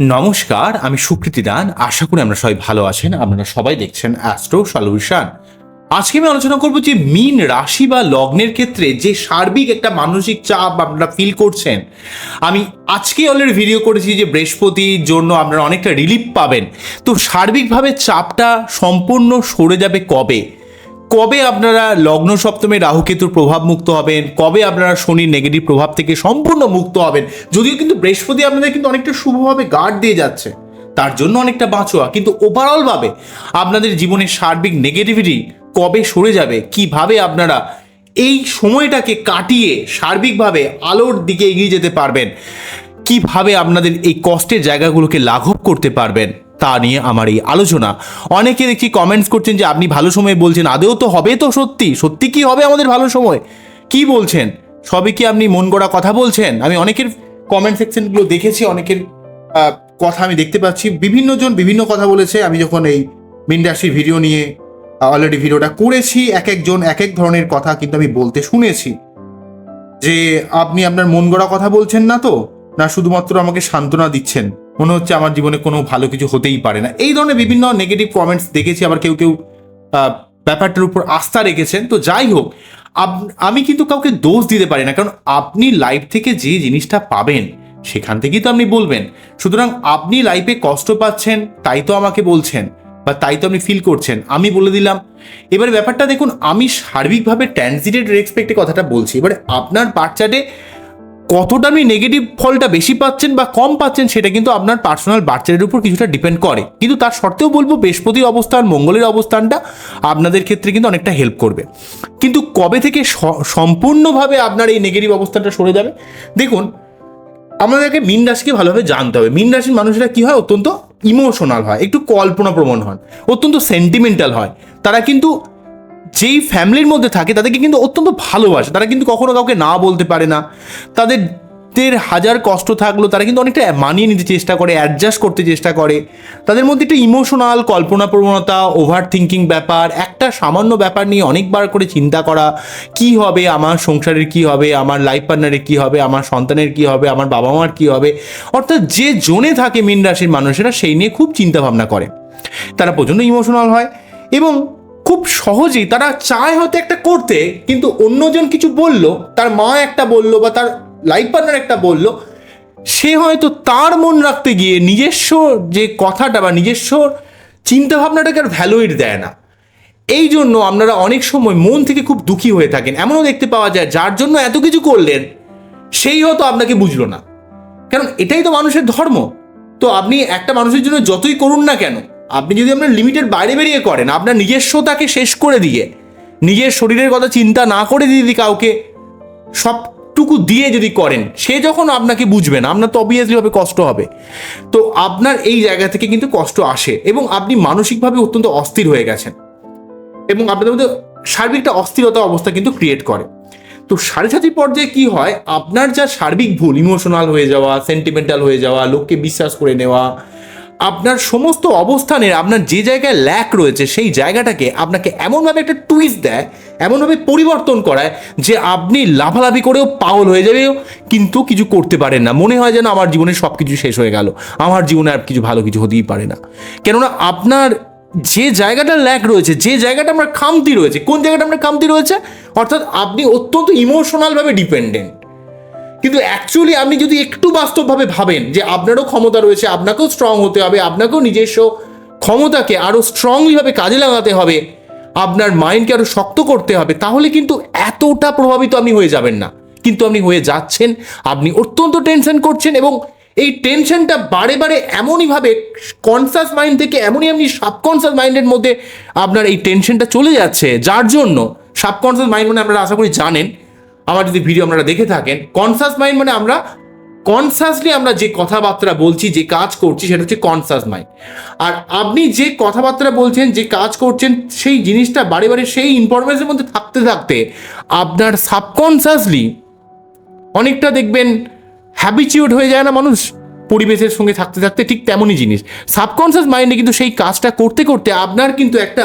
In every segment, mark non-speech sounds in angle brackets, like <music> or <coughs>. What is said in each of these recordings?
নমস্কার, আমি সুকৃতি দান। আশা করি আমরা সবাই ভালো আছেন। আপনারা সবাই দেখছেন অ্যাস্ট্রো সলিউশন আজকে আমি আলোচনা করব যে মিন রাশি বা লগ্নের ক্ষেত্রে যে সার্বিক একটা মানসিক চাপ আপনারা ফিল করছেন। আমি আজকে অলরেডি ভিডিও করেছি যে বৃহস্পতির জন্য আপনারা অনেকটা রিলিফ পাবেন। তো সার্বিকভাবে চাপটা সম্পূর্ণ সরে যাবে কবে? কবে আপনারা লগ্ন সপ্তমে রাহুকেতুর প্রভাব মুক্ত হবেন? কবে আপনারা শনির নেগেটিভ প্রভাব থেকে সম্পূর্ণ মুক্ত হবেন? যদিও কিন্তু বৃহস্পতি আপনাদের কিন্তু অনেকটা শুভভাবে গার্ড দিয়ে যাচ্ছে। তার জন্য অনেকটা বাঁচোয়া। কিন্তু ওভারঅলভাবে আপনাদের জীবনের সার্বিক নেগেটিভিটি কবে সরে যাবে? কীভাবে আপনারা এই সময়টাকে কাটিয়ে সার্বিকভাবে আলোর দিকে এগিয়ে যেতে পারবেন? কীভাবে আপনাদের এই কষ্টের জায়গাগুলোকে লাঘব করতে পারবেন? তা নিয়ে আমার এই আলোচনা। অনেকে দেখছি কমেন্টস করছেন যে, আপনি ভালো সময় বলছেন, আদেও তো হবে তো সত্যি। সত্যি কি হবে আমাদের ভালো সময়? কি বলছেন? সবই কি আপনি মন গড়া কথা বলছেন? আমি অনেকের কমেন্ট সেকশনগুলো দেখেছি, অনেকের কথা আমি দেখতে পাচ্ছি। বিভিন্ন জন বিভিন্ন কথা বলেছে। আমি যখন এই মিন রাশির ভিডিও নিয়ে অলরেডি ভিডিওটা করেছি এক একজন এক এক ধরনের কথা কিন্তু আমি বলতে শুনেছি। যে, আপনি আপনার মন গড়া কথা বলছেন না তো? না শুধুমাত্র আমাকে সান্ত্বনা দিচ্ছেন? মনে হচ্ছে আমার জীবনে কোনো ভালো কিছু হতেই পারে না। এই ধরনের বিভিন্ন নেগেটিভ কমেন্টস দেখেছি, আবার কেউ কেউ ব্যাপারটার উপর আস্থা রেখেছেন। তো যাই হোক আমি কিন্তু কাউকে দোষ দিতে পারি না, কারণ আপনি লাইফ থেকে যে জিনিসটা পাবেন, সেখান থেকেই তো আপনি বলবেন। সুতরাং আপনি লাইফে কষ্ট পাচ্ছেন, তাই তো আমাকে বলছেন, বা তাই তো আপনি ফিল করছেন। আমি বলে দিলাম। এবারে ব্যাপারটা দেখুন, আমি সার্বিকভাবে ট্রানজিটেড রেসপেক্টে কথাটা বলছি। এবারে আপনার বাচ্চাটে কতটা আপনি নেগেটিভ ফলটা বেশি পাচ্ছেন বা কম পাচ্ছেন সেটা কিন্তু আপনার পার্সোনাল বাচ্চাদের উপর কিছুটা ডিপেন্ড করে। কিন্তু তার সত্ত্বেও বলব, বৃহস্পতির অবস্থান, মঙ্গলের অবস্থানটা আপনাদের ক্ষেত্রে কিন্তু অনেকটা হেল্প করবে। কিন্তু কবে থেকে সম্পূর্ণভাবে আপনার এই নেগেটিভ অবস্থানটা সরে যাবে? দেখুন, আমাদেরকে মিন রাশিকে ভালোভাবে জানতে হবে। মিন রাশির মানুষেরা কি হয়? অত্যন্ত ইমোশনাল হয়, একটু কল্পনাপ্রবণ হয়, অত্যন্ত সেন্টিমেন্টাল হয়। তারা কিন্তু যেই ফ্যামিলির মধ্যে থাকে, তাদেরকে কিন্তু অত্যন্ত ভালোবাসে। তারা কিন্তু কখনো কাউকে না বলতে পারে না। তাদের দের হাজার কষ্ট থাকলেও তারা কিন্তু অনেকটা মানিয়ে নিতে চেষ্টা করে অ্যাডজাস্ট করতে চেষ্টা করে। তাদের মধ্যে একটা ইমোশনাল কল্পনা প্রবণতা ওভার থিঙ্কিং ব্যাপার, একটা সামান্য ব্যাপার নিয়ে অনেকবার করে চিন্তা করা, কি হবে, আমার সংসারের কি হবে, আমার লাইফ পার্টনারের কি হবে, আমার সন্তানের কি হবে, আমার বাবা মার কি হবে। অর্থাৎ যে জোনে থাকে মীন রাশির মানুষেরা, সেই নিয়ে খুব চিন্তা ভাবনা করে। তারা প্রচণ্ড ইমোশনাল হয় এবং খুব সহজেই তারা চায় হয়তো একটা করতে, কিন্তু অন্যজন কিছু বলল, তার মা একটা বলল বা তার লাইফ পার্টনার একটা বলল, সে হয়তো তার মন রাখতে গিয়ে নিজস্ব যে কথাটা বা নিজস্ব চিন্তা ভাবনাটাকে আর ভ্যালুইট দেয় না। এই জন্য আপনারা অনেক সময় মন থেকে খুব দুঃখী হয়ে থাকেন। এমনও দেখতে পাওয়া যায়, যার জন্য এত কিছু করলেন, সেই হয়তো আপনাকে বুঝলো না। কারণ এটাই তো মানুষের ধর্ম। তো আপনি একটা মানুষের জন্য যতই করুন না কেন আপনি যদি আপনার লিমিটের বাইরে বেরিয়ে করেন, আপনার নিজস্বতাকে শেষ করে দিয়ে, নিজের শরীরের কথা চিন্তা না করে যদি কাউকে সবটুকু দিয়ে যদি করেন, সে যখন আপনাকে বুঝবে না, আপনার তো অবভিয়াসলিভাবে কষ্ট হবে। তো আপনার এই জায়গা থেকে কিন্তু কষ্ট আসে এবং আপনি মানসিকভাবে অত্যন্ত অস্থির হয়ে গেছেন এবং আপনাদের মধ্যে সার্বিকটা অস্থিরতা অবস্থা কিন্তু ক্রিয়েট করে। তো সাড়ে সাথী পর্যায়ে কি হয়? আপনার যা সার্বিক ভুল ইমোশনাল হয়ে যাওয়া সেন্টিমেন্টাল হয়ে যাওয়া, লোককে বিশ্বাস করে নেওয়া আপনার সমস্ত অবস্থানের, আপনার যে জায়গায় ল্যাক রয়েছে, সেই জায়গাটাকে আপনাকে এমনভাবে একটা টুইস্ট দেয়, এমনভাবে পরিবর্তন করায় যে আপনি লাফালাফি করেও পাগল হয়ে যাবেও, কিন্তু কিছু করতে পারেন না। মনে হয় যেন আমার জীবনে সব কিছু শেষ হয়ে গেল। আমার জীবনে আর কিছু ভালো কিছু হতেই পারে না। কেননা আপনার যে জায়গাটা ল্যাক রয়েছে, যে জায়গাটা আমার খামতি রয়েছে, কোন জায়গাটা আপনার খামতি রয়েছে? অর্থাৎ আপনি অত্যন্ত ইমোশনালভাবে ডিপেন্ডেন্ট কিন্তু অ্যাকচুয়ালি আপনি যদি একটু বাস্তবভাবে ভাবেন যে আপনারও ক্ষমতা রয়েছে, আপনাকেও স্ট্রং হতে হবে, আপনাকেও নিজস্ব ক্ষমতাকে আরও স্ট্রংলিভাবে কাজে লাগাতে হবে, আপনার মাইন্ডকে আরও শক্ত করতে হবে, তাহলে কিন্তু এতটা প্রভাবিত আপনি হয়ে যাবেন না। কিন্তু আপনি হয়ে যাচ্ছেন, আপনি অত্যন্ত টেনশন করছেন এবং এই টেনশনটা বারে বারে এমনইভাবে কনসাস মাইন্ড থেকে এমনই আপনি সাবকনসাস মাইন্ডের মধ্যে আপনার এই টেনশনটা চলে যাচ্ছে। যার জন্য সাবকনসাস মাইন্ড মানে আপনারা আশা করি জানেন আমার যদি ভিডিও আপনারা দেখে থাকেন কনসাস মাইন্ড মানে আমরা কনসাসলি আমরা যে কথাবার্তা বলছি, যে কাজ করছি, সেটা হচ্ছে কনসাস মাইন্ড আর আপনি যে কথাবার্তা বলছেন, যে কাজ করছেন, সেই জিনিসটা বারে বারে সেই ইনফরমেশনের মধ্যে থাকতে থাকতে আপনার সাবকনসাসলি অনেকটা দেখবেন হ্যাবিচিউড হয়ে যায় না মানুষ। পরিবেশের সঙ্গে থাকতে থাকতে ঠিক তেমনই জিনিস। সাবকনসিয়াস মাইন্ডে কিন্তু সেই কাজটা করতে করতে আপনার কিন্তু একটা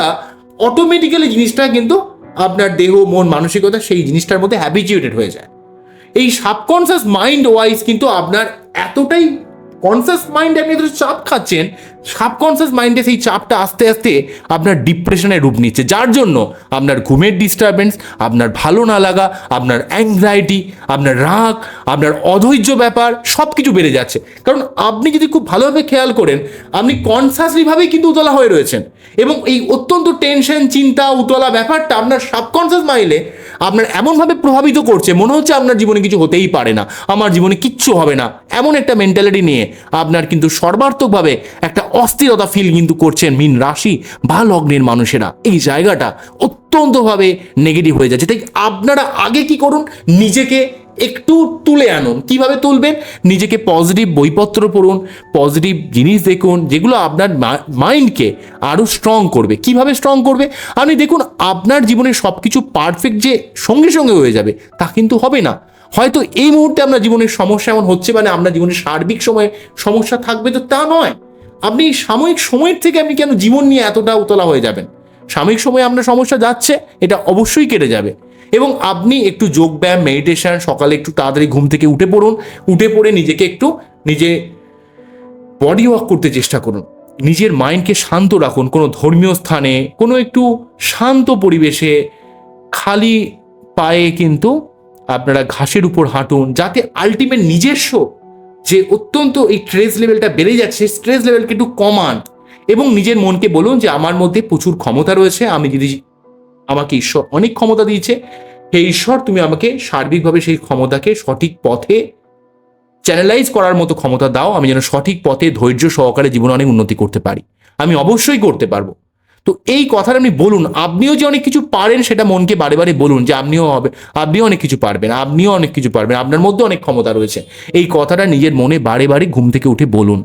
অটোমেটিক্যালি জিনিসটা কিন্তু আপনার দেহ, মন, মানসিকতা সেই জিনিসটার মধ্যে হ্যাবিচুয়েটেড হয়ে যায়। এই সাবকনসিয়াস মাইন্ড ওয়াইজ কিন্তু আপনার এতটাই কনসিয়াস মাইন্ড আপনি এত চাপ খাচ্ছেন সাবকনসিয়াস মাইন্ডে সেই চাপটা আস্তে আস্তে আপনার ডিপ্রেশনের রূপ নিচ্ছে। যার জন্য আপনার ঘুমের ডিস্টারবেন্স আপনার ভালো না লাগা, আপনার অ্যাংজাইটি আপনার রাগ, আপনার অধৈর্য ব্যাপার সব কিছু বেড়ে যাচ্ছে। কারণ আপনি যদি খুব ভালোভাবে খেয়াল করেন, আপনি কনসাসলিভাবেই কিন্তু উতলা হয়ে রয়েছেন। এবং এই অত্যন্ত টেনশন চিন্তা, উতলা ব্যাপারটা আপনার সাবকনসিয়াস মাইন্ডে আপনার এমনভাবে প্রভাবিত করছে, মনে হচ্ছে আপনার জীবনে কিছু হতেই পারে না, আমার জীবনে কিচ্ছু হবে না। এমন একটা মেন্টালিটি নিয়ে আপনার কিন্তু সর্বার্থকভাবে একটা অস্থিরতা ফিল কিন্তু করছেন মিন রাশি বা লগ্নের মানুষেরা। এই জায়গাটা অত্যন্তভাবে নেগেটিভ হয়ে যাচ্ছে। তাই আপনারা আগে কি করুন? নিজেকে একটু তুলে আনুন। কীভাবে তুলবেন? নিজেকে পজিটিভ বইপত্র পড়ুন পজিটিভ জিনিস দেখুন, যেগুলো আপনার মাইন্ডকে আরও স্ট্রং করবে। কীভাবে স্ট্রং করবে? আপনি দেখুন, আপনার জীবনে সব কিছু পারফেক্ট যে সঙ্গে সঙ্গে হয়ে যাবে, তা কিন্তু হবে না। হয়তো এই মুহূর্তে আপনার জীবনের সমস্যা এমন হচ্ছে মানে আপনার জীবনের সার্বিক সময়ে সমস্যা থাকবে তো তা নয়। আপনি সাময়িক সময়ের থেকে আপনি কেন জীবন নিয়ে এতটা উতলা হয়ে যাবেন? সাময়িক সময়ে আপনার সমস্যা যাচ্ছে, এটা অবশ্যই কেটে যাবে। এবং আপনি একটু যোগব্যায়াম মেডিটেশন সকালে একটু তাড়াতাড়ি ঘুম থেকে উঠে পড়ুন। উঠে পড়ে নিজেকে একটু নিজে বডি ওয়াক করতে চেষ্টা করুন। নিজের মাইন্ডকে শান্ত রাখুন। কোনো ধর্মীয় স্থানে, কোনো একটু শান্ত পরিবেশে, খালি পায়ে কিন্তু আপনারা ঘাসের উপর হাঁটুন, যাতে আলটিমেট নিজস্ব যে অত্যন্ত এই স্ট্রেস লেভেলটা বেড়ে যাচ্ছে স্ট্রেস লেভেলকে একটু কমান এবং নিজের মনকে বলুন যে, আমার মধ্যে প্রচুর ক্ষমতা রয়েছে, আমি যদি আমাকে ঈশ্বর অনেক ক্ষমতা দিয়েছে, হে ঈশ্বর, তুমি আমাকে সার্বিকভাবে সেই ক্ষমতাকে সঠিক পথে চ্যানেলাইজ করার মতো ক্ষমতা দাও, আমি যেন সঠিক পথে ধৈর্য সহকারে জীবনে অনেক উন্নতি করতে পারি। আমি অবশ্যই করতে পারব। তো এই কথাটা আপনি বলুন, আপনিও যে অনেক কিছু পারেন সেটা মনকে বারে বারে বলুন যে আপনিও হবে, আপনিও অনেক কিছু পারবেন, আপনিও অনেক কিছু পারবেন, আপনার মধ্যে অনেক ক্ষমতা রয়েছে। এই কথাটা নিজের মনে বারে বারে ঘুম থেকে উঠে বলুন।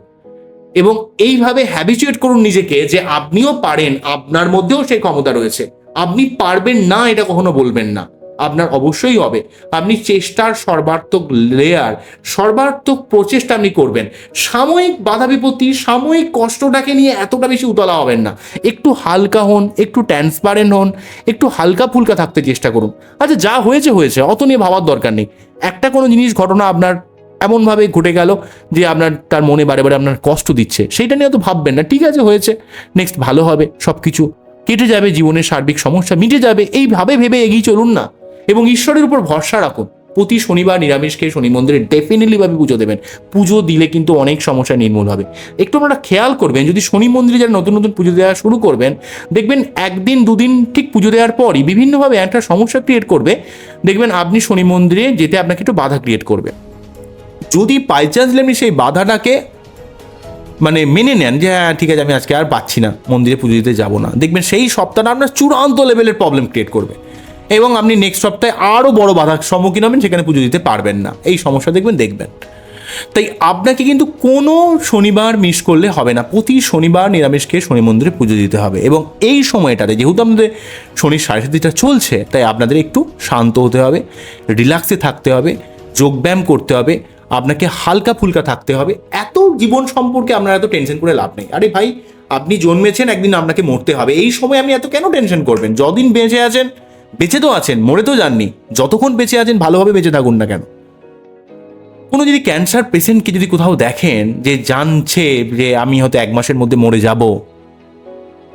এবং এইভাবে হ্যাবিচুয়েট করুন নিজেকে যে আপনিও পারেন, আপনার মধ্যেও সেই ক্ষমতা রয়েছে। আপনি পারবেন না, এটা কখনো বলবেন না। আপনার অবশ্যই হবে। আপনি চেষ্টার সর্বাত্মক লেয়ার সর্বাত্মক প্রচেষ্টা আপনি করবেন। সাময়িক বাধা বিপত্তি, সাময়িক কষ্টটাকে নিয়ে এতটা বেশি উতলা হবেন না। একটু হালকা হন, একটু ট্রান্সপারেন্ট হন, একটু হালকা ফুলকা থাকতে চেষ্টা করুন। আচ্ছা যা হয়েছে হয়েছে, অত নিয়ে ভাবার দরকার নেই। একটা কোনো জিনিস, ঘটনা আপনার এমনভাবে ঘটে গেল যে আপনার, তার মনে বারে বারে আপনার কষ্ট দিচ্ছে। সেইটা নিয়ে তো ভাববেন না। ঠিক আছে, হয়েছে। নেক্সট ভালো হবে সব কিছু কেটে যাবে, জীবনের সার্বিক সমস্যা মিটে যাবে। এইভাবে ভেবে এগিয়ে চলুন না। এবং ঈশ্বরের উপর ভরসা রাখুন। প্রতি শনিবার নিরামিষ খেয়ে শনি মন্দিরে ডেফিনেটলি ভাবে পুজো দেবেন। পুজো দিলে কিন্তু অনেক সমস্যা নির্মূল হবে। একটু আপনারা খেয়াল করবেন, যদি শনি মন্দিরে যারা নতুন নতুন পুজো দেওয়া শুরু করবেন, দেখবেন একদিন, দুদিন ঠিক পুজো দেওয়ার পরই বিভিন্নভাবে একটা সমস্যা ক্রিয়েট করবে। দেখবেন আপনি শনি মন্দিরে যেতে আপনাকে একটু বাধা ক্রিয়েট করবে। যদি বাই চান্স আপনি সেই বাধাটাকে মানে মেনে নেন যে হ্যাঁ ঠিক আছে, আমি আজকে আর পাচ্ছি না, মন্দিরে পুজো দিতে যাব না। দেখবেন সেই সপ্তাহটা আপনার চূড়ান্ত লেভেলের প্রবলেম ক্রিয়েট করবে। এবং আপনি নেক্সট সপ্তাহে আরও বড় বাধার সম্মুখীন হবেন, সেখানে পুজো দিতে পারবেন না। এই সমস্যা দেখবেন দেখবেন। তাই আপনাকে কিন্তু কোনো শনিবার মিস করলে হবে না। প্রতি শনিবার নিরামিষ খেয়ে শনি মন্দিরে পুজো দিতে হবে। এবং এই সময়টাতে যেহেতু আমাদের শনির সাড়ে চলছে, তাই আপনাদের একটু শান্ত হতে হবে রিল্যাক্সে থাকতে হবে, যোগব্যায়াম করতে হবে, আপনাকে হালকা ফুলকা থাকতে হবে। এত জীবন সম্পর্কে আপনারা এত টেনশন করে লাভ নেই। আরে ভাই, আপনি জন্মেছেন, একদিন আপনাকে মরতে হবে। এই সময় আপনি এত কেন টেনশন করবেন? যদিন বেঁচে আছেন বেঁচে তো আছেন, মরে তো যাননি। যতক্ষণ বেঁচে আছেন, ভালোভাবে বেঁচে থাকুন না কেন? কোনো যদি ক্যান্সার পেশেন্টকে যদি কোথাও দেখেন যে জানছে যে আমি হয়তো এক মাসের মধ্যে মরে যাব,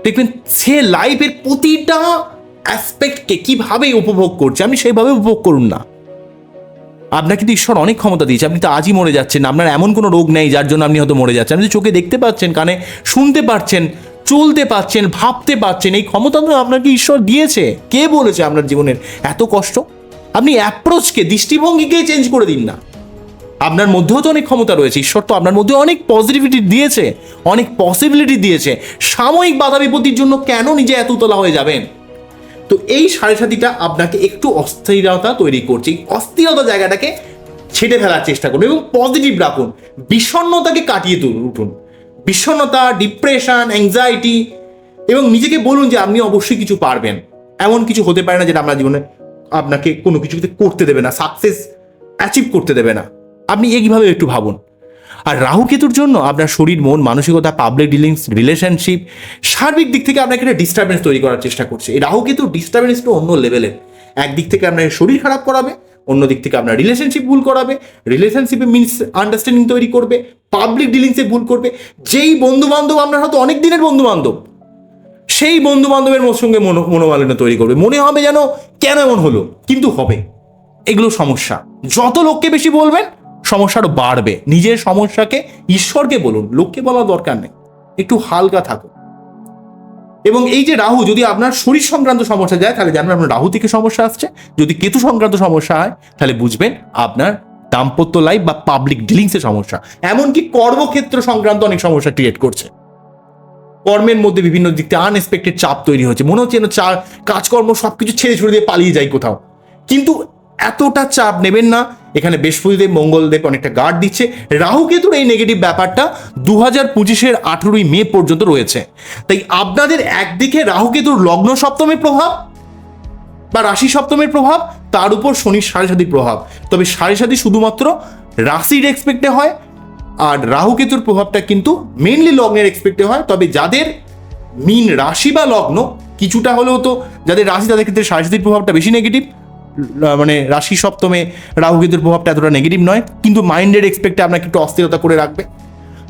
দেখবেন সে লাইফের প্রতিটা অ্যাসপেক্টকে কীভাবে উপভোগ করছে, আপনি সেইভাবে উপভোগ করুন না। আপনাকে কিন্তু ঈশ্বর অনেক ক্ষমতা দিয়েছে, আপনি তো আজই মরে যাচ্ছেন, আপনার এমন কোনো রোগ নেই যার জন্য আপনি হয়তো মরে যাচ্ছেন। আপনি চোখে দেখতে পাচ্ছেন, কানে শুনতে পাচ্ছেন চলতে পাচ্ছেন ভাবতে পাচ্ছেন এই ক্ষমতা তো আপনাকে ঈশ্বর দিয়েছে। কে বলেছে আপনার জীবনের এত কষ্ট? আপনি অ্যাপ্রোচকে, দৃষ্টিভঙ্গিকে চেঞ্জ করে দিন না। আপনার মধ্যেও তো অনেক ক্ষমতা রয়েছে, ঈশ্বর তো আপনার মধ্যে অনেক পজিটিভিটি দিয়েছে, অনেক পসিবিলিটি দিয়েছে। সাময়িক বাধা বিপত্তির জন্য কেন নিজে এত তোলা হয়ে যাবেন? তো এই সাড়ে সাতিটা আপনাকে একটু অস্থিরতা তৈরি করছে, এই অস্থিরতা জায়গাটাকে ছেটে ফেলার চেষ্টা করুন এবং পজিটিভ রাখুন, বিষণ্ণতাকে কাটিয়ে তুলুন। উঠুন বিষণ্ণতা ডিপ্রেশন অ্যাংজাইটি এবং নিজেকে বলুন যে আপনি অবশ্যই কিছু পারবেন। এমন কিছু হতে পারে না যেটা আপনার জীবনে আপনাকে কোনো কিছুতে করতে দেবে না সাকসেস অ্যাচিভ করতে দেবে না। আপনি এইভাবে একটু ভাবুন। আর রাহু কেতুর জন্য আপনার শরীর, মন, মানসিকতা পাবলিক ডিলিংস রিলেশনশিপ সার্বিক দিক থেকে আপনাকে একটা ডিস্টারবেন্স তৈরি করার চেষ্টা করছে। এই রাহু কেতুর ডিস্টারবেন্স একটু অন্য লেভেলের একদিক থেকে আপনার শরীর খারাপ করাবে অন্য দিক থেকে আপনার রিলেশনশিপ ভুল করাবে রিলেশনশিপে মিনস আন্ডারস্ট্যান্ডিং তৈরি করবে পাবলিক ডিলিংসে ভুল করবে। যেই বন্ধু বান্ধব আপনার হয়তো অনেক দিনের বন্ধু বান্ধব সেই বন্ধু বান্ধবের সঙ্গে মনো মনোমালিন্য তৈরি করবে। মনে হবে যেন কেন এমন হলো, কিন্তু হবে। এগুলো সমস্যা। যত লোককে বেশি বলবেন সমস্যাটা বাড়বে। নিজের সমস্যাকে, ঈশ্বরকে বলুন। লোককে বলার দরকার নেই। একটু হালকা থাকুন। এবং এই যে রাহু, যদি আপনার শরীর সংক্রান্ত সমস্যা যায়, তাহলে জানবেন আপনার রাহু থেকে সমস্যা আসছে। যদি কেতু সংক্রান্ত সমস্যা হয়, তাহলে বুঝবেন আপনার দাম্পত্য লাইফ বা পাবলিক ডিলিংসের সমস্যা। এমনকি কর্মক্ষেত্র সংক্রান্ত অনেক সমস্যা ক্রিয়েট করছে। কর্মের মধ্যে বিভিন্ন দিক থেকে আনএক্সপেক্টেড চাপ তৈরি হচ্ছে। মনে হচ্ছে যেন চা কাজকর্ম সবকিছু ছেড়ে ছুড়ে দিয়ে পালিয়ে যায় কোথাও। কিন্তু এতটা চাপ নেবেন না। এখানে বৃহস্পতিদেব, মঙ্গলদেব অনেকটা গার্ড দিচ্ছে। রাহু কেতুর এই নেগেটিভ ব্যাপারটা দু হাজার পঁচিশের আঠেরোই মে পর্যন্ত রয়েছে। তাই আপনাদের একদিকে রাহু কেতুর লগ্ন সপ্তমের প্রভাব বা রাশি সপ্তমের প্রভাব, তার উপর শনির সাড়ে সাতির প্রভাব। তবে সাড়ে সাতি শুধুমাত্র রাশির এক্সপেক্টে হয় আর রাহু কেতুর প্রভাবটা কিন্তু মেনলি লগ্নের এক্সপেক্টে হয়। তবে যাদের মিন রাশি বা লগ্ন, কিছুটা হলেও তো যাদের রাশি তাদের ক্ষেত্রে সাড়ে সাতির প্রভাবটা বেশি নেগেটিভ মানে রাশি সপ্তমে রাহু কেতুর প্রভাবটা এতটা নেগেটিভ নয়, কিন্তু মাইন্ডের এক্সপেক্টে আপনাকে একটু অস্থিরতা করে রাখবে।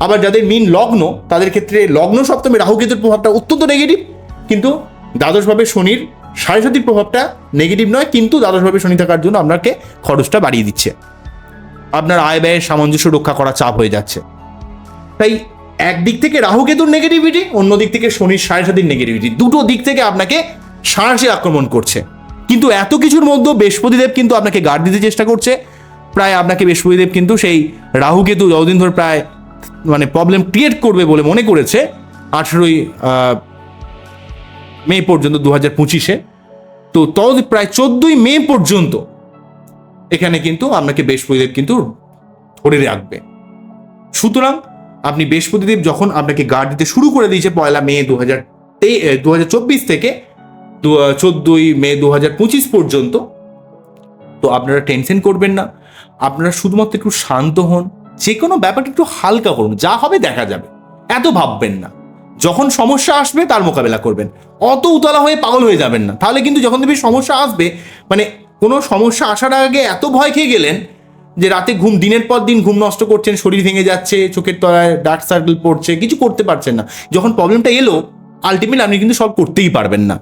আবার যাদের মিন লগ্ন, তাদের ক্ষেত্রে লগ্ন সপ্তমে রাহু কেতুর প্রভাবটা অত্যন্ত নেগেটিভ কিন্তু দ্বাদশভাবে শনির সাড়ে সাতির প্রভাবটা নেগেটিভ নয়, কিন্তু দ্বাদশভাবে শনি থাকার জন্য আপনাকে খরচটা বাড়িয়ে দিচ্ছে। আপনার আয় ব্যয়ের সামঞ্জস্য রক্ষা করা চাপ হয়ে যাচ্ছে। তাই একদিক থেকে রাহু কেতুর নেগেটিভিটি অন্য দিক থেকে শনির সাড়ে সাতির নেগেটিভিটি দুটো দিক থেকে আপনাকে সাঁড়াশি আক্রমণ করছে। কিন্তু এত কিছুর মধ্যেও বৃহস্পতিদেব কিন্তু আপনাকে গার্ড দিতে চেষ্টা করছে। প্রায় আপনাকে বৃহস্পতিদেব কিন্তু সেই রাহু কেতু যতদিন ধরে প্রায় মানে প্রবলেম ক্রিয়েট করবে বলে মনে করেছে, আঠেরোই মে পর্যন্ত দু হাজার পঁচিশে। তো তত প্রায় চোদ্দই মে পর্যন্ত এখানে কিন্তু আপনাকে বৃহস্পতিদেব কিন্তু ধরে রাখবে। সুতরাং আপনি বৃহস্পতিদেব যখন আপনাকে গার্ড দিতে শুরু করে দিয়েছে পয়লা মে দু হাজার দু থেকে চোদ্দই মে দু হাজার পঁচিশ পর্যন্ত। তো আপনারা টেনশন করবেন না। আপনারা শুধুমাত্র একটু শান্ত হন। যে কোনো ব্যাপারটা একটু হালকা করুন। যা হবে দেখা যাবে। এত ভাববেন না। যখন সমস্যা আসবে তার মোকাবেলা করবেন। অত উতলা হয়ে পাগল হয়ে যাবেন না। তাহলে কিন্তু যখন দেখবি সমস্যা আসবে মানে কোনো সমস্যা আসার আগে এত ভয় খেয়ে গেলেন যে রাতে ঘুম, দিনের পর দিন ঘুম নষ্ট করছেন, শরীর ভেঙে যাচ্ছে, চোখের তলায় ডার্ক সার্কেল পড়ছে, কিছু করতে পারছেন না। যখন প্রবলেমটা এলো আলটিমেটলি আপনি কিন্তু সব করতেই পারবেন না।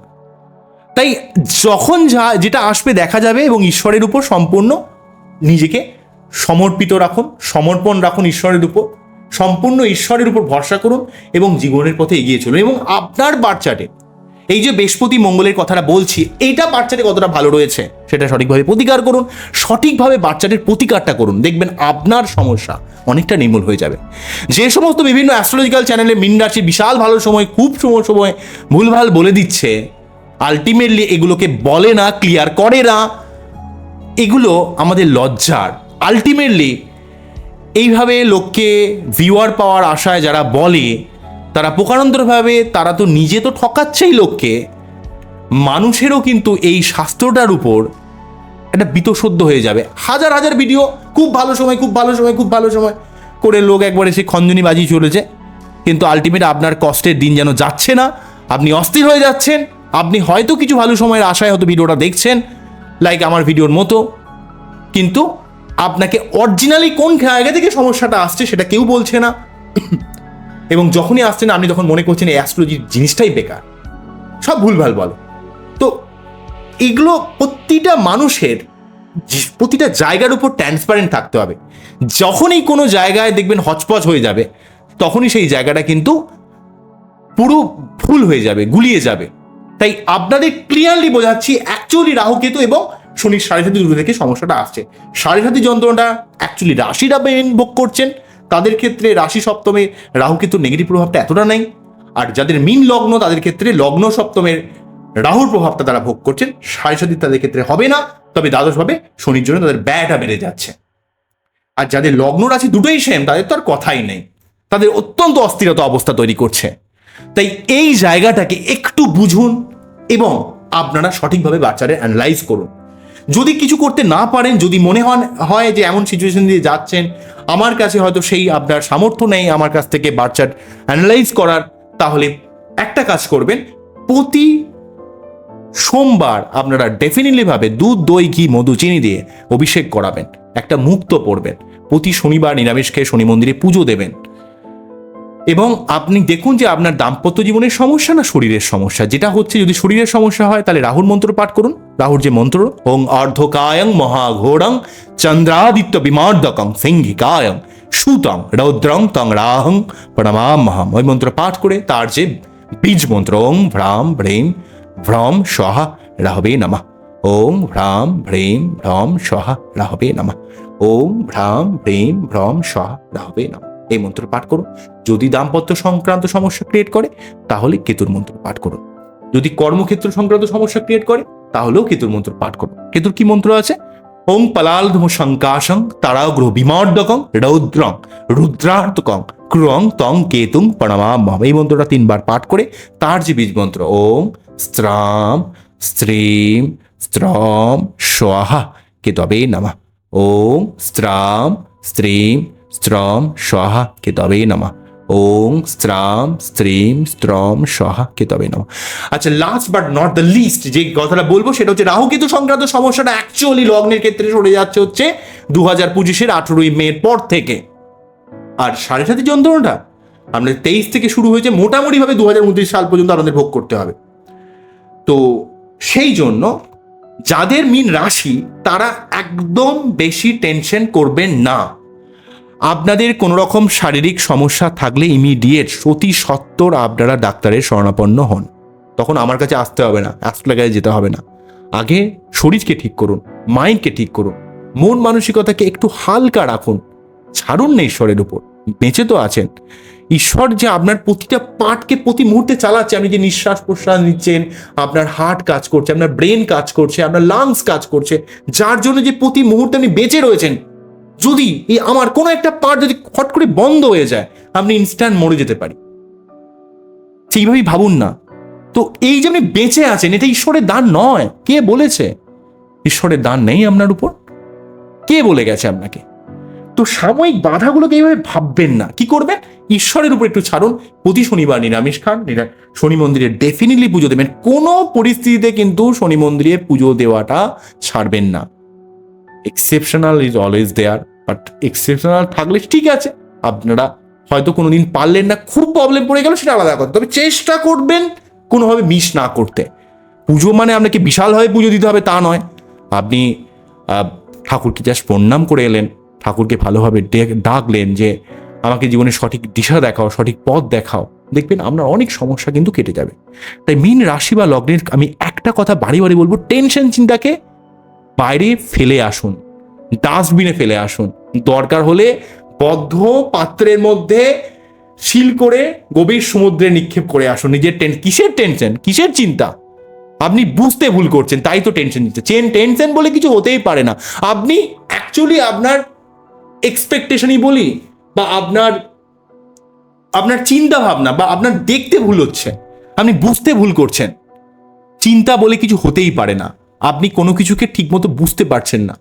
তাই যখন যা যেটা আসবে দেখা যাবে এবং ঈশ্বরের উপর সম্পূর্ণ নিজেকে সমর্পিত রাখুন, সমর্পণ রাখুন ঈশ্বরের উপর, সম্পূর্ণ ঈশ্বরের উপর ভরসা করুন এবং জীবনের পথে এগিয়ে চলুন। এবং আপনার বাচ্চাটে এই যে বৃহস্পতি মঙ্গলের কথাটা বলছি এইটা বাচ্চাটে কতটা ভালো রয়েছে সেটা সঠিকভাবে প্রতিকার করুন, সঠিকভাবে বাচ্চাটির প্রতিকারটা করুন। দেখবেন আপনার সমস্যা অনেকটা নির্মূল হয়ে যাবে। যে সমস্ত বিভিন্ন অ্যাস্ট্রোলজিক্যাল চ্যানেলে মিন রাশি বিশাল ভালো সময়, খুব সময় সময় ভুলভাল বলে দিচ্ছে আলটিমেটলি এগুলোকে বলে না ক্লিয়ার করে না। এগুলো আমাদের লজ্জার। আলটিমেটলি এইভাবে লোককে ভিউয়ার পাওয়ার আশায় যারা বলে, তারা প্রকারান্তরভাবে, তারা তো নিজে তো ঠকাচ্ছেই লোককে। মানুষেরও কিন্তু এই শাস্ত্রটার উপর একটা বিতসদ্য হয়ে যাবে। হাজার হাজার ভিডিও খুব ভালো সময়, খুব ভালো সময়, খুব ভালো সময় করে লোক একবারে সে খঞ্জনি বাজিয়ে চলেছে। কিন্তু আলটিমেট আপনার কষ্টের দিন যেন যাচ্ছে না, আপনি অস্থির হয়ে যাচ্ছেন। আপনি হয়তো কিছু ভালো সময়ের আশায় হয়তো ভিডিওটা দেখছেন লাইক আমার ভিডিওর মতো, কিন্তু আপনাকে অরিজিনালি কোন জায়গা থেকে সমস্যাটা আসছে সেটা কেউ বলছে না। <coughs> এবং যখনই আসছে না আপনি তখন মনে করছেন এই অ্যাস্ট্রোলজি জিনিসটাই বেকার। সব ভুলভাল বলো। তো এগুলো প্রতিটা মানুষের প্রতিটা জায়গার উপর ট্রান্সপারেন্ট থাকতে হবে। যখনই কোনো জায়গায় দেখবেন হচপচ হয়ে যাবে, তখনই সেই জায়গাটা কিন্তু পুরো ফুল হয়ে যাবে, গুলিয়ে যাবে। তাই আপনাদের ক্লিয়ারলি বোঝাচ্ছি অ্যাকচুয়ালি রাহু কেতু এবং শনির সাড়ে সাথে দুটো থেকে সমস্যাটা আসছে। সাড়ে সাথে যন্ত্রণাটা অ্যাকচুয়ালি রাশিরা মেন ভোগ করছেন। তাদের ক্ষেত্রে রাশি সপ্তমে রাহু কেতুর নেগেটিভ প্রভাবটা এতটা নেই। আর যাদের মিন লগ্ন, তাদের ক্ষেত্রে লগ্ন সপ্তমের রাহুর প্রভাবটা তারা ভোগ করছেন। সাড়ে সাথে তাদের ক্ষেত্রে হবে না, তবে দ্বাদশভাবে শনির জন্য তাদের ব্যয়টা বেড়ে যাচ্ছে। আর যাদের লগ্ন রাশি দুটোই সেম তাদের তো আর কথাই নেই। তাদের অত্যন্ত অস্থিরতা অবস্থা তৈরি করছে। তাই এই জায়গাটাকে একটু বুঝুন। এবং আপনারা সঠিকভাবে বাচ্চাদের অ্যানালাইজ করুন। যদি কিছু করতে না পারেন, যদি মনে হন, হয় যে এমন সিচুয়েশন দিয়ে যাচ্ছেন, আমার কাছে হয়তো সেই আপনার সামর্থ্য নেই আমার কাছ থেকে বাচ্চার অ্যানালাইজ করার, তাহলে একটা কাজ করবেন, প্রতি সোমবার আপনারা ডেফিনেটলি ভাবে দুধ, দই, ঘি, মধু, চিনি দিয়ে অভিষেক করাবেন, একটা মুক্ত পড়বেন। প্রতি শনিবার নিরামিষ খেয়ে শনি মন্দিরে পুজো দেবেন। এবং আপনি দেখুন যে আপনার দাম্পত্য জীবনের সমস্যা না শরীরের সমস্যা? যেটা হচ্ছে যদি শরীরের সমস্যা হয়, তাহলে রাহুর মন্ত্র পাঠ করুন। রাহুর যে মন্ত্র, ওং অর্ধকায়ং মহাঘোরং চন্দ্রাদিত্য বিমার্দকং সিংহিকায়ং সুতং রৌদ্রং তং রাহং প্রণমামহম ওই মন্ত্র পাঠ করে তার যে বীজ মন্ত্র, ওং ভ্রাম ভ্রেম ভ্রম সহা রাহবে নমঃ। ওং ভ্রাম ভ্রেম ভ্রম সহা রাহবে নমঃ। ওং ভ্রাম ভ্রেম ভ্রম সহা রাহবে নমঃ। এই মন্ত্র পাঠ করুন যদি দাম্পত্য সংক্রান্ত সমস্যা ক্রিয়েট করে, তাহলে কেতুর মন্ত্র পাঠ করুন যদি কর্মক্ষেত্র সংক্রান্ত সমস্যা ক্রিয়েট করে, তাহলেও কেতুর মন্ত্র পাঠ করুন কেতুর কি মন্ত্র আছে? ওং পলালধম শঙ্কাশং তারাগ্রহ বিমর্দকং রৌদ্রং রুদ্রার্তকং ক্রং তং কেতুং প্রণমাম। এই মন্ত্রটা তিনবার পাঠ করে তার যে বীজ মন্ত্র ওং স্ত্রাম স্ত্রীম স্ত্রম স্বাহা কেতবে নমঃ। ওং স্ত্রাম স্ত্রীম স্ত্রম স্বাহা কেতবে নমঃ। ওং স্ত্রাম স্ত্রীম স্ত্রম স্বাহা কেতবে নমঃ। আচ্ছা last but not the least যে কথাটা বলব সেটা হচ্ছে রাহু কেতু সংক্রান্ত সমস্যাটা অ্যাকচুয়ালি লগ্নের ক্ষেত্রে সরে যাচ্ছে হচ্ছে দু হাজার পঁচিশের আঠেরোই মের পর থেকে। আর সাড়ে সাথে যন্ত্রণাটা আপনার তেইশ থেকে শুরু হয়েছে মোটামুটিভাবে দু হাজার উনত্রিশ সাল পর্যন্ত আমাদের ভোগ করতে হবে। তো সেই জন্য যাদের মিন রাশি, তারা একদম বেশি টেনশন করবেন না। আপনাদের কোনো রকম শারীরিক সমস্যা থাকলে ইমিডিয়েট সতী সত্তর আপনারা ডাক্তারের শরণাপন্ন হন। তখন আমার কাছে আসতে হবে না অ্যাস্ট্রোলজারে যেতে হবে না। আগে শরীরকে ঠিক করুন, মাইন্ডকে ঠিক করুন, মন মানসিকতাকে একটু হালকা রাখুন। ছাড়ুন না ঈশ্বরের উপর, বেঁচে তো আছেন। ঈশ্বর যে আপনার প্রতিটা পার্টকে প্রতি মুহূর্তে চালাচ্ছে, আপনি যে নিঃশ্বাস প্রশ্বাস নিচ্ছেন, আপনার হার্ট কাজ করছে, আপনার ব্রেন কাজ করছে, আপনার লাংস কাজ করছে, যার জন্য যে প্রতি মুহূর্তে আপনি বেঁচে রয়েছেন যদি এই আমার কোনো একটা পার্ট যদি ফট করে বন্ধ হয়ে যায়, আপনি ইনস্ট্যান্ট মরে যেতে পারি সেইভাবেই ভাবুন না। তো এই যে আপনি বেঁচে আছেন, এটা ঈশ্বরের দান নয়। কে বলেছে? ঈশ্বরের দান নেই আপনার উপর। কে বলে গেছে আপনাকে? তো সাময়িক বাধাগুলোকে এইভাবে ভাববেন না। কি করবেন? ঈশ্বরের উপর একটু ছাড়ুন। প্রতি শনিবার নিরামিষ খান। শনি মন্দিরে ডেফিনেটলি পুজো দেবেন। কোনো পরিস্থিতিতে কিন্তু শনি মন্দিরে পুজো দেওয়াটা ছাড়বেন না। Exceptional is always there but exceptional থাকলে ঠিক আছে। আপনারা হয়তো কোনো দিন পারলেন না, খুব প্রবলেম পড়ে গেল, সেটা আলাদা কথা। তবে চেষ্টা করবেন কোনোভাবে মিস না করতে। পুজো মানে আপনাকে বিশালভাবে পুজো দিতে হবে, তা নয়। আপনি ঠাকুরকে জাস্ট প্রণাম করে এলেন, ঠাকুরকে ভালোভাবে ডাকলেন যে, আমাকে জীবনে সঠিক দিশা দেখাও, সঠিক পথ দেখাও। দেখবেন আপনার অনেক সমস্যা কিন্তু কেটে যাবে। তাই মিন রাশি বা লগ্নের, আমি একটা কথা বাড়ি বাড়ি বলব টেনশন চিন্তাকে বাইরে ফেলে আসুন। ডাস্টবিনে ফেলে আসুন। দরকার হলে বদ্ধ পাত্রের মধ্যে সিল করে গভীর সমুদ্রে নিক্ষেপ করে আসুন। নিজের টেন, কিসের টেনশন? কিসের চিন্তা? আপনি বুঝতে ভুল করছেন, তাই তো টেনশন নিচ্ছে। চেন, টেনশন বলে কিছু হতেই পারে না। আপনি অ্যাকচুয়ালি আপনার এক্সপেকটেশনই বলি, বা আপনার আপনার চিন্তা ভাবনা বা আপনার দেখতে ভুল হচ্ছে। আপনি বুঝতে ভুল করছেন। চিন্তা বলে কিছু হতেই পারে না। আপনি কোনো কিছুকে ঠিকমতো বুঝতে পারছেন না।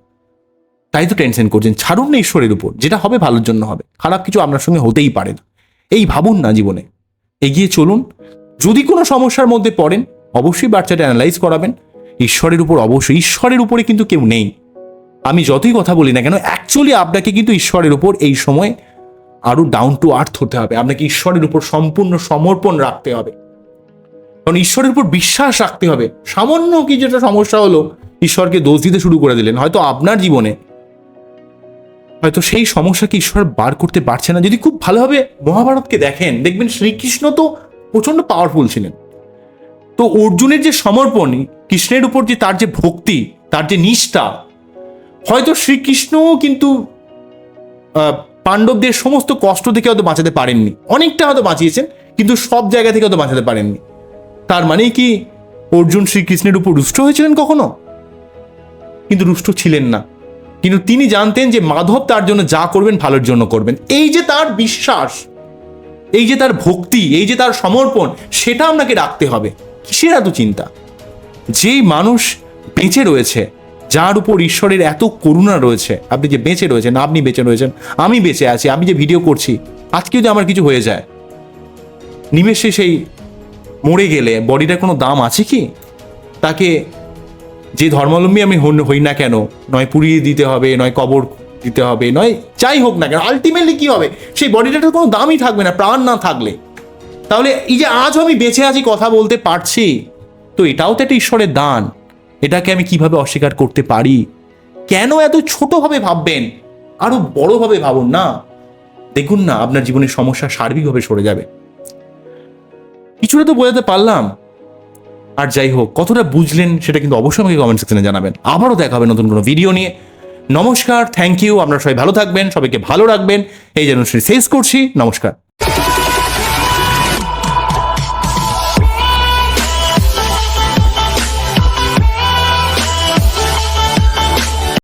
তাই তো টেনশন করছেন। ছাড়ুন না ঈশ্বরের উপর, যেটা হবে ভালোর জন্য হবে। খারাপ কিছু আপনার সঙ্গে হতেই পারে না। এই ভাবুন না জীবনে। এগিয়ে চলুন। যদি কোনো সমস্যার মধ্যে পড়েন, অবশ্যই বাচ্চাটা অ্যানালাইজ করাবেন। ঈশ্বরের উপর অবশ্যই, ঈশ্বরের উপরে কিন্তু কেউ নেই। আমি যতই কথা বলি না কেন অ্যাকচুয়ালি আপনাকে কিন্তু ঈশ্বরের উপর এই সময় আরও ডাউন টু আর্থ হতে হবে। আপনাকে ঈশ্বরের উপর সম্পূর্ণ সমর্পণ রাখতে হবে। কারণ ঈশ্বরের উপর বিশ্বাস রাখতে হবে। সামান্য কি যেটা সমস্যা হলো, ঈশ্বরকে দোষ দিতে শুরু করে দিলেন। হয়তো আপনার জীবনে হয়তো সেই সমস্যাকে ঈশ্বর বার করতে পারছে না? যদি খুব ভালোভাবে মহাভারতকে দেখেন, দেখবেন শ্রীকৃষ্ণ তো প্রচণ্ড পাওয়ারফুল ছিলেন। তো অর্জুনের যে সমর্পণ, কৃষ্ণের উপর যে তার যে ভক্তি, তার যে নিষ্ঠা, হয়তো শ্রীকৃষ্ণও কিন্তু পাণ্ডবদের সমস্ত কষ্ট থেকে হয়তো বাঁচাতে পারেননি। অনেকটা হয়তো বাঁচিয়েছেন, কিন্তু সব জায়গা থেকে হয়তো বাঁচাতে পারেননি। তার মানে কি, অর্জুন শ্রীকৃষ্ণের উপর রুষ্ট হয়েছিলেন কখনো? কিন্তু রুষ্ট ছিলেন না। কিন্তু তিনি জানতেন যে মাধব তার জন্য যা করবেন, ভালোর জন্য করবেন। এই যে তার বিশ্বাস, এই যে তার ভক্তি, এই যে তার সমর্পণ, সেটা আপনাকে রাখতে হবে। কিসের এত চিন্তা? যেই মানুষ বেঁচে রয়েছে, যার উপর ঈশ্বরের এত করুণা রয়েছে, আপনি যে বেঁচে রয়েছেন, আপনি বেঁচে রয়েছেন, আমি বেঁচে আছি, আমি যে ভিডিও করছি আজকে যদি আমার কিছু হয়ে যায়, নিমেষে সেই মরে গেলে বডিটার কোনো দাম আছে কি? তাকে যে ধর্মাবলম্বী আমি হই না কেন? নয় পুড়িয়ে দিতে হবে, নয় কবর দিতে হবে, নয় যাই হোক না কেন আলটিমেটলি কি হবে? সেই বডিটার কোনো দামই থাকবে না, প্রাণ না থাকলে। তাহলে এই যে আজ আমি বেঁচে আছি কথা বলতে পারছি, তো এটাও তো একটা ঈশ্বরের দান। এটাকে আমি কীভাবে অস্বীকার করতে পারি? কেন এত ছোটোভাবে ভাববেন? আরও বড়ভাবে ভাবুন না। দেখুন না, আপনার জীবনের সমস্যা সার্বিকভাবে সরে যাবে। কিছুটা তো বোঝাতে পারলাম। আর যাই হোক, কতটা বুঝলেন সেটা কিন্তু অবশ্যই আমাকে কমেন্ট সেকশনে জানাবেন। আবারও দেখা হবে নতুন কোনো ভিডিও নিয়ে। নমস্কার থ্যাংক ইউ আপনারা সবাই ভালো থাকবেন, সবাইকে ভালো রাখবেন। এই যেন শেষ করছি, নমস্কার।